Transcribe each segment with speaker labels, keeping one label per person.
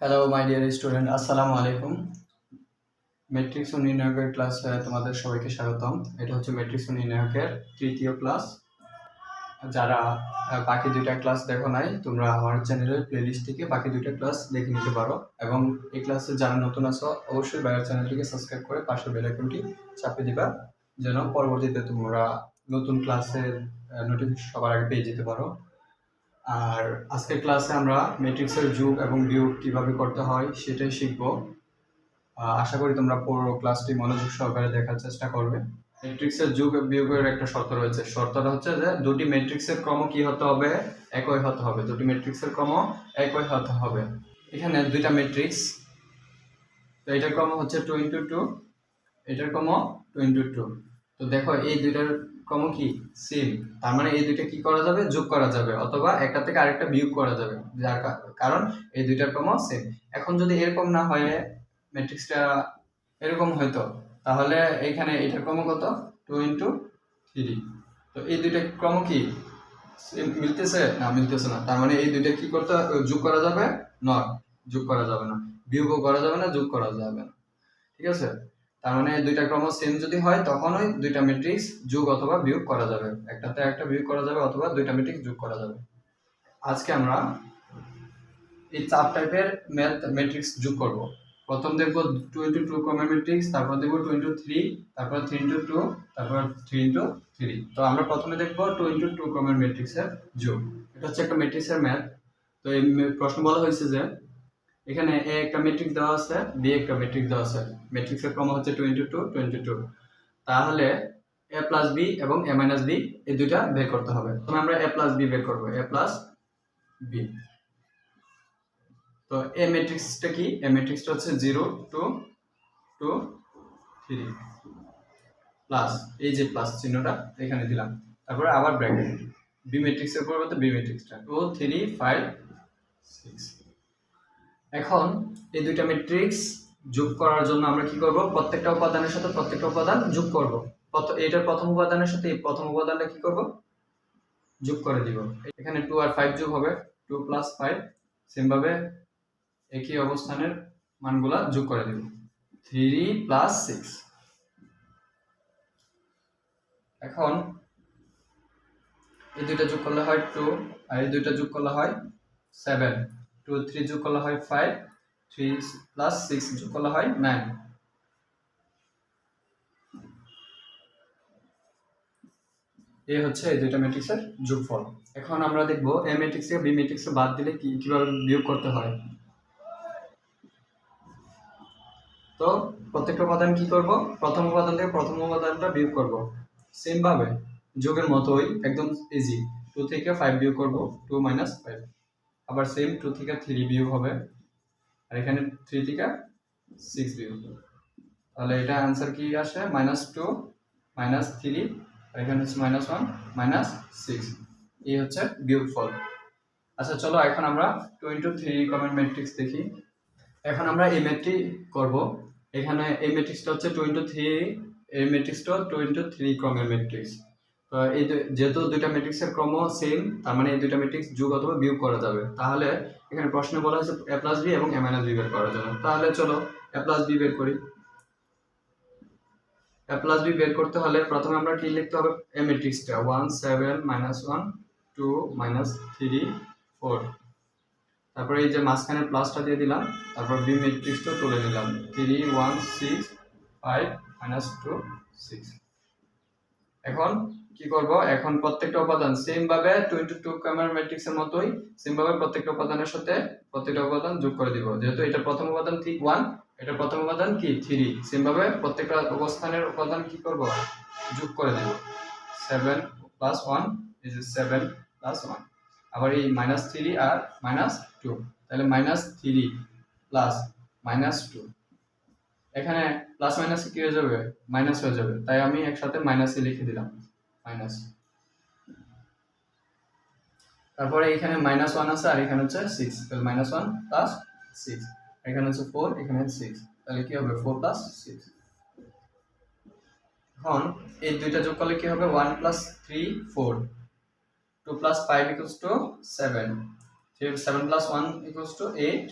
Speaker 1: Hello my dear student আসসালামু আলাইকুম matrix ও নির্ণায়কের ক্লাসে তোমাদের সবাইকে স্বাগতম। এটা হচ্ছে ম্যাট্রিক্স ও নির্ণায়কের তৃতীয় ক্লাস যারা বাকি দুইটা ক্লাস দেখো নাই, তোমরা আমার চ্যানেলের প্লেলিস্ট থেকে বাকি দুইটা ক্লাস দেখে নিতে পারো। এবং এই ক্লাসে যারা নতুন আছো, অবশ্যই বাইরের চ্যানেলটিকে সাবস্ক্রাইব করে পাশের বেল আইকনটি চাপিয়ে দিবা, যেন পরবর্তীতে তোমরা নতুন ক্লাসের নোটিফিকেশন সবার আগে পেয়ে যেতে পারো। আর আজকের ক্লাসে আমরা ম্যাট্রিক্সের যুগ এবং বিয়োগ কীভাবে করতে হয় সেটাই শিখব। আশা করি তোমরা পুরো ক্লাসটি মনোযোগ সহকারে দেখার চেষ্টা করবে। ম্যাট্রিক্সের যুগ বিয়োগের একটা শর্ত রয়েছে। শর্তটা হচ্ছে যে দুটি ম্যাট্রিক্সের ক্রম কি হতে হবে? একই হতে হবে। দুটি ম্যাট্রিক্সের ক্রম একই হতে হবে। এখানে দুইটা ম্যাট্রিক্স তো এটার ক্রম হচ্ছে টু ইন্টু টু এটার ক্রম টু ইন্টু টু তো দেখো এই দুইটার ক্রম কি? সেম তার মানে এই দুইটা কি করা যাবে? যোগ করা যাবে। অথবা একটা থেকে আরেকটা বিয়োগ করা যাবে। যার কারণ এই দুইটার ক্রম সেম এখন যদি এরকম না হয় ম্যাট্রিক্সটা এরকম হয়তো তাহলে এখানে এটার ক্রম কত? টু ইন্টু থ্রি তো এই দুইটা ক্রম কি? মিলতেছে? না মিলতেছে না। তার মানে এই দুইটা কি করতে যোগ করা যাবে? নট যোগ করা যাবে না। বিয়োগও করা যাবে না, যোগ করা যাবে না। ঠিক আছে? তার মানে দুইটা ক্রম সেম যদি হয়, তখন ওই দুইটা ম্যাট্রিক্স যোগ অথবা বিয়োগ করা যাবে। একটাতে একটা বিয়োগ করা যাবে অথবা দুইটা ম্যাট্রিক্স যোগ করা যাবে। আজকে আমরা এই চার টাইপের ম্যাথ ম্যাট্রিক্স যোগ করব। প্রথম দেখব টু ইন্টু টু ক্রমের ম্যাট্রিক্স তারপর দেখব টু ইন্টু থ্রি তারপর থ্রি ইন্টু টু তারপর থ্রি ইন্টু থ্রি তো আমরা প্রথমে দেখব টু ইন্টু টু ক্রমের ম্যাট্রিক্সের যোগ। এটা হচ্ছে একটা ম্যাট্রিক্সের ম্যাথ তো এই প্রশ্ন বলা হয়েছে যে এখানে এ একটা ম্যাট্রিক্স দেওয়া আছে বি একটা ম্যাট্রিক্স দেওয়া আছে। ম্যাট্রিক্সের ক্রম হচ্ছে two into two twenty two তাহলে এ প্লাস বি এবং এ মাইনাস বি এই দুইটা বের করতে হবে। তখন আমরা এ প্লাস বি বের করব এ প্লাস বি তো এ ম্যাট্রিক্সটা কি? এ ম্যাট্রিক্সটা হচ্ছে zero two two three plus এই যে প্লাস চিহ্নটা, এখানে দিলাম। তারপরে আবার ব্র্যাকেট বি ম্যাট্রিক্সের পরিবর্তে বি ম্যাট্রিক্সটা টু থ্রি ফাইভ সিক্স এখন এই দুইটা ম্যাট্রিক্স যোগ করার জন্য আমরা কি করব? প্রত্যেকটা উপাদানের সাথে প্রত্যেকটা উপাদান যোগ করব। এটার প্রথম উপাদানের সাথে এই প্রথম উপাদানটা কি করব? যোগ করে দিব। এখানে টু আর ফাইভ যোগ হবে। টু প্লাস ফাইভ সেমভাবে একই অবস্থানের মানগুলা যোগ করে দিব। থ্রি প্লাস সিক্স এখন এই দুইটা যোগ করলে হয় টু আর এই দুইটা যোগ করলে হয় সেভেন টু থ্রি যোগ করলে হয় ফাইভ থ্রি প্লাস সিক্স যোগ করলে হয় নাইন এই হচ্ছে এই দুইটা ম্যাট্রিক্সের যোগফল। এখন আমরা দেখব এ ম্যাট্রিক্স থেকে বি ম্যাট্রিক্সে বাদ দিলে কি, কীভাবে বিয়োগ করতে হয়? তো প্রত্যেকটা উপাদান কি করব? প্রথম উপাদান থেকে প্রথম উপাদানটা বিয়োগ করব। সেম ভাবে, যোগের মতোই একদম ইজি টু থেকে ফাইভ বিয়োগ করব টু মাইনাস ফাইভ আবার সেম টু থেকে থ্রি বিয়োগ হবে। আর এখানে থ্রি থেকে সিক্স বিয়োগ হবে। তাহলে এটা অ্যান্সার কি আসে? মাইনাস টু মাইনাস থ্রি আর এখানে হচ্ছে মাইনাস ওয়ান মাইনাস সিক্স এই হচ্ছে বিয়োগফল আচ্ছা চলো এখন আমরা two into three comment matrix দেখি। এখন আমরা এই ম্যাথটি করব। এখানে এই ম্যাট্রিক্সটা হচ্ছে টু ইন্টু থ্রি এই ম্যাট্রিক্সটা টু ইন্টু থ্রি ক্রমের ম্যাট্রিক্স যেহেতু দুইটা ম্যাট্রিক্সের ক্রম সেম তার মানে এই দুইটা ম্যাট্রিক্স যোগ অথবা বিয়োগ করা যাবে। তাহলে এখানে প্রশ্নে বলা হয়েছে এ প্লাস বি এবং এ মাইনাস বি বের করার জন্য তাহলে চলো এ প্লাস বি বের করি। এ প্লাস বি বের করতে হলে প্রথমে আমরা কি লিখতে হবে? A ম্যাট্রিক্সটা one seven minus one two minus three four তারপরে এই যে মাঝখানে প্লাসটা দিয়ে দিলাম, তারপর বি ম্যাট্রিক্সটা তুলে নিলাম। Three one six five minus two six এখন কি করব? এখন প্রত্যেকটা উপাদান সেম ভাবে টু ইন্টু টু ম্যাট্রিক্সের মতোই সেম ভাবে প্রত্যেকটা উপাদানের সাথে প্রত্যেকটা উপাদান যোগ করে দিব। যেহেতু এটা প্রথম উপাদান ঠিক ওয়ান এটা প্রথম উপাদান কি? থ্রি সেম ভাবে প্রত্যেকটা অবস্থানের উপাদান কি করব? যোগ করে দেব। Seven plus one is seven plus one আবার এই মাইনাস থ্রি আর মাইনাস টু তাহলে minus three plus minus two এখানে প্লাস মাইনাস কি হয়ে যাবে? মাইনাস হয়ে যাবে। তাই আমি একসাথে মাইনাসে লিখে দিলাম মাইনাস তারপরে এখানে মাইনাস ওয়ান আছে আর এখানে হচ্ছে সিক্স তাহলে মাইনাস ওয়ান প্লাস সিক্স এখানে হচ্ছে ফোর এখানে সিক্স তাহলে কি হবে? ফোর প্লাস সিক্স এখন এই দুইটা যোগ করলে কি হবে? One plus three four two plus five equals two seven seven plus one equals two eight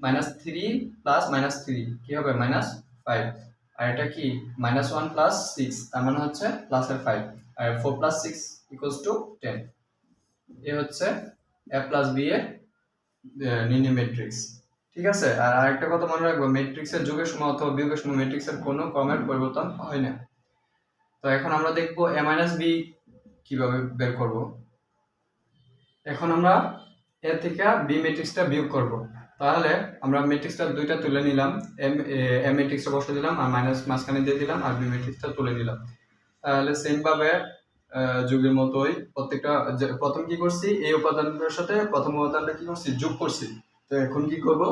Speaker 1: minus three plus minus three কি হবে? মাইনাস ফাইভ আর এটা কি? মাইনাস ওয়ান প্লাস সিক্স তার মানে হচ্ছে প্লাসের five R four plus six equals two ten A হচ্ছে A plus B এর নির্ণয় ম্যাট্রিক্স ঠিক আছে? আর আরেকটা কথা মনে রাখব ম্যাট্রিক্সের যুগের সময় অথবা বিয়োগের সময় ম্যাট্রিক্সের কোনো ক্রমের পরিবর্তন হয় না। তো এখন আমরা দেখব এ মাইনাস বি কীভাবে বের করব। এখন আমরা এ থেকে বি ম্যাট্রিক্সটা বিয়োগ করব। তাহলে আমরা ম্যাট্রিক্সটা দুইটা তুলে নিলাম এম এম ম্যাট্রিক্সটা বসে দিলাম, আর মাইনাস মাঝখানে দিয়ে দিলাম, আর বি ম্যাট্রিক্সটা তুলে নিলাম। তাহলে সেমভাবে যুগের মতোই প্রত্যেকটা প্রথম কি করছি? এই উপাদানগুলোর সাথে প্রথম উপাদানটা কি করছি? যোগ করছি। তো এখন কি করব?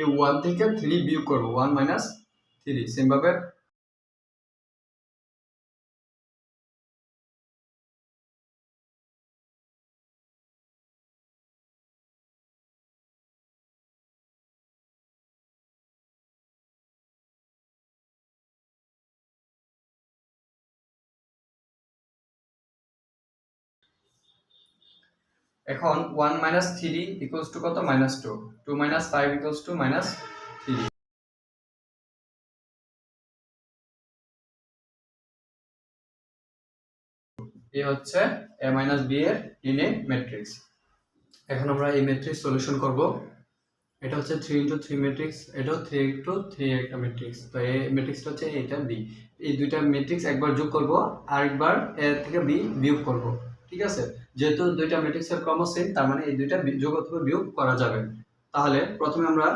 Speaker 1: এই ওয়ান থেকে থ্রি বিয়োগ করব ওয়ান মাইনাস থ্রি সেম এখন one minus three equals two কত? Minus two two minus five equals two minus three এই হচ্ছে এ মাইনাস বি এর ইনে ম্যাট্রিক্স এখন আমরা এই ম্যাট্রিক্স সলিউশন করব। এটা হচ্ছে থ্রি ইন্টু থ্রি ম্যাট্রিক্স এটাও থ্রি ইন্টু থ্রি একটা ম্যাট্রিক্স তো এই ম্যাট্রিক্সটা হচ্ছে এটা বি এই দুইটা ম্যাট্রিক্স একবার যোগ করব, আরেকবার এ থেকে বি বিয়োগ করব। ঠিক আছে? যেহেতু দুইটা ম্যাট্রিক্সের ক্রম সেম তার মানে এই দুইটা যোগ অথবা বিয়োগ করা যাবে। তাহলে প্রথমে আমরা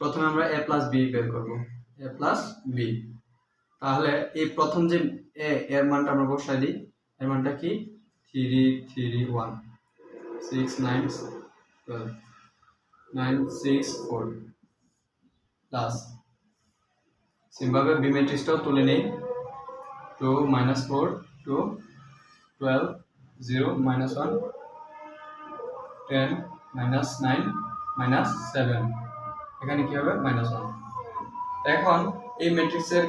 Speaker 1: প্রথমে আমরা এ প্লাস বি বের করব। এ প্লাস বি তাহলে এই প্রথম যে এ এর মানটা আমরা বসাই দিই। এর মানটা কি? Three three one six nine twelve nine six four plus সিমভাবে B ম্যাট্রিক্সটাও তুলে নেই। Two minus four, two twelve, zero, minus one, ten, minus nine, minus seven. এখানে কি হবে? Minus one. এখন এই ম্যাট্রিক্সের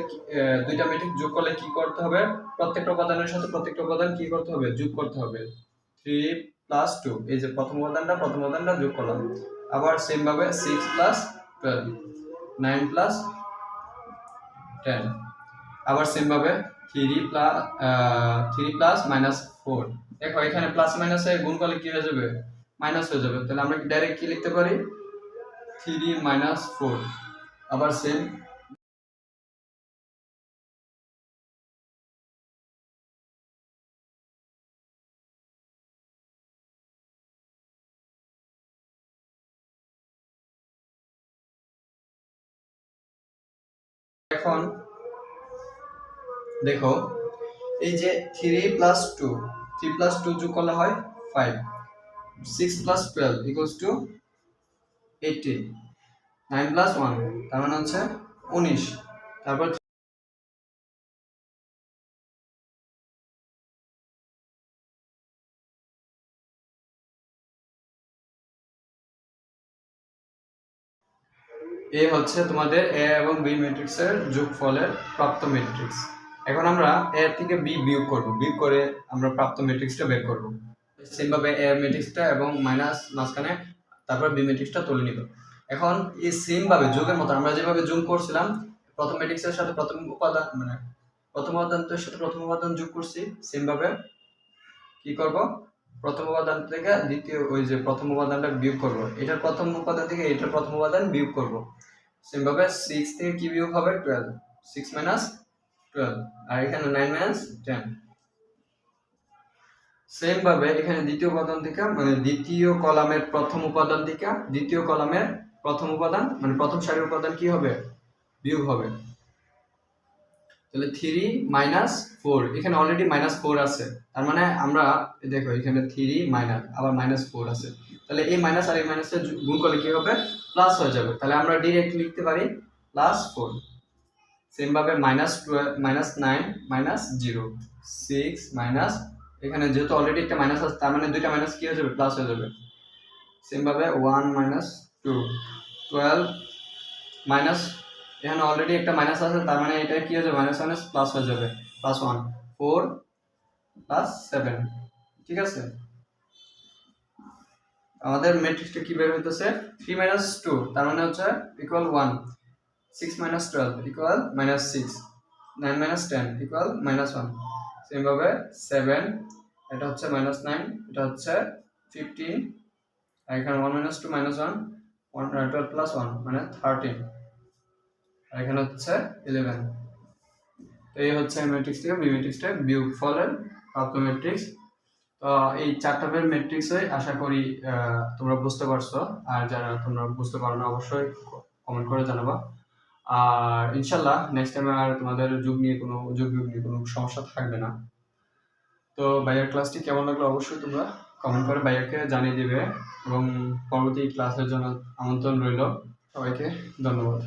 Speaker 1: দুইটা ম্যাট্রিক্স যোগ করলে কি করতে হবে? প্রত্যেকটা উপাদানের সাথে প্রত্যেকটা উপাদান কি করতে হবে? যোগ করতে হবে। থ্রি প্লাস টু, এই যে প্রথম উপাদানটা প্রথম উপাদানটা যোগ করলাম। আবার সেমভাবে six plus twelve, nine plus ten. আবার সেমভাবে three plus three plus minus four দেখো, এখানে প্লাস মাইনাসে গুণ করলে কি হয়ে যাবে? মাইনাস হয়ে যাবে। তাহলে আমরা ডাইরেক্ট কি লিখতে পারি? থ্রি মাইনাস ফোর আবার সেম এখন দেখো, এই যে three plus two three plus two যোগ করলে হয় five six plus twelve equals two eighteen nine plus one তার মানে হচ্ছে উনিশ, তারপর এ হচ্ছে তোমাদের এ এবং বি ম্যাট্রিক্সের যোগফলের প্রাপ্ত ম্যাট্রিক্স। এখন আমরা এ থেকে বি বিয়োগ করব। বিয়োগ করে আমরা প্রাপ্ত ম্যাট্রিক্সটা বের করব। সেমভাবে এ ম্যাট্রিক্সটা এবং মাইনাস মাঝখানে তারপর বি ম্যাট্রিক্সটা তুলে নিব। এখন এই সেম ভাবে যোগের মতো আমরা যেভাবে যোগ করছিলাম, প্রথম ম্যাট্রিক্সের সাথে প্রথম উপাদান মানে প্রথম উপাদানটার সাথে প্রথম উপাদান যোগ করছি সেম ভাবে কি করব? প্রথম উপাদান থেকে দ্বিতীয় ওই যে প্রথম উপাদানটা বিয়োগ করব। এটার প্রথম উপাদান থেকে এটার প্রথম উপাদান বিয়োগ করব। সেম ভাবে সিক্স থেকে কি বিয়োগ হবে? টুয়েলভ সিক্স মাইনাস টুয়েলভ আর এখানে নাইন মাইনাস টেন সেম ভাবে এখানে দ্বিতীয় উপাদান থেকে মানে দ্বিতীয় কলামের প্রথম উপাদান থেকে, দ্বিতীয় কলামের প্রথম উপাদান মানে প্রথম সারির উপাদান কি হবে? বিয়োগ হবে। তাহলে থ্রি মাইনাস ফোর এখানে অলরেডি মাইনাস ফোর আছে। তার মানে আমরা, দেখো এখানে থ্রি মাইনাস আবার মাইনাস ফোর আছে। তাহলে এই মাইনাস আর এই মাইনাসে গুণ করলে কি হবে? প্লাস হয়ে যাবে। তাহলে আমরা ডিরেক্ট লিখতে পারি প্লাস ফোর সেম ভাবে minus twelve minus nine minus zero six minus এখানে যেহেতু অলরেডি একটা মাইনাস আছে, তার মানে দুইটা মাইনাস কি হয়ে যাবে? প্লাস হয়ে যাবে। সেম ভাবে one minus two twelve minus এখানে অলরেডি একটা মাইনাস আছে, তার মানে এটা কি হয়ে মাইনাস মাইনাস প্লাস হয়ে যাবে plus one four plus seven ঠিক আছে? আমাদের ম্যাট্রিক্সটা কি বের হইতেছে? থ্রি মাইনাস টু তার মানে হচ্ছে equal one six minus twelve equal minus six nine minus ten equal minus one সেমভাবে সেভেন এটা হচ্ছে মাইনাস নাইন এটা হচ্ছে ফিফটিন এখানে one minus two minus one one twelve plus one মানে থার্টিন আর এখানে হচ্ছে ইলেভেন তো এই হচ্ছে ম্যাট্রিক্স থেকে বি ম্যাট্রিক্সটা বিয়োগ ফলের প্রাপ্ত ম্যাট্রিক্স তো এই চারটা বের ম্যাট্রিক্সই আশা করি তোমরা বুঝতে পারছ। আর যারা তোমরা বুঝতে পারো না, অবশ্যই কমেন্ট করে জানাবা। আর ইনশাল্লাহ নেক্সট টাইমে আর তোমাদের যুগ নিয়ে কোনো, যুগ বিয়োগ নিয়ে কোনো সমস্যা থাকবে না। তো ভাইয়ার ক্লাসটি কেমন লাগল অবশ্যই তোমরা কমেন্ট করে ভাইয়াকে জানিয়ে দিবে। এবং পরবর্তী ক্লাসের জন্য আমন্ত্রণ রইল। সবাইকে ধন্যবাদ।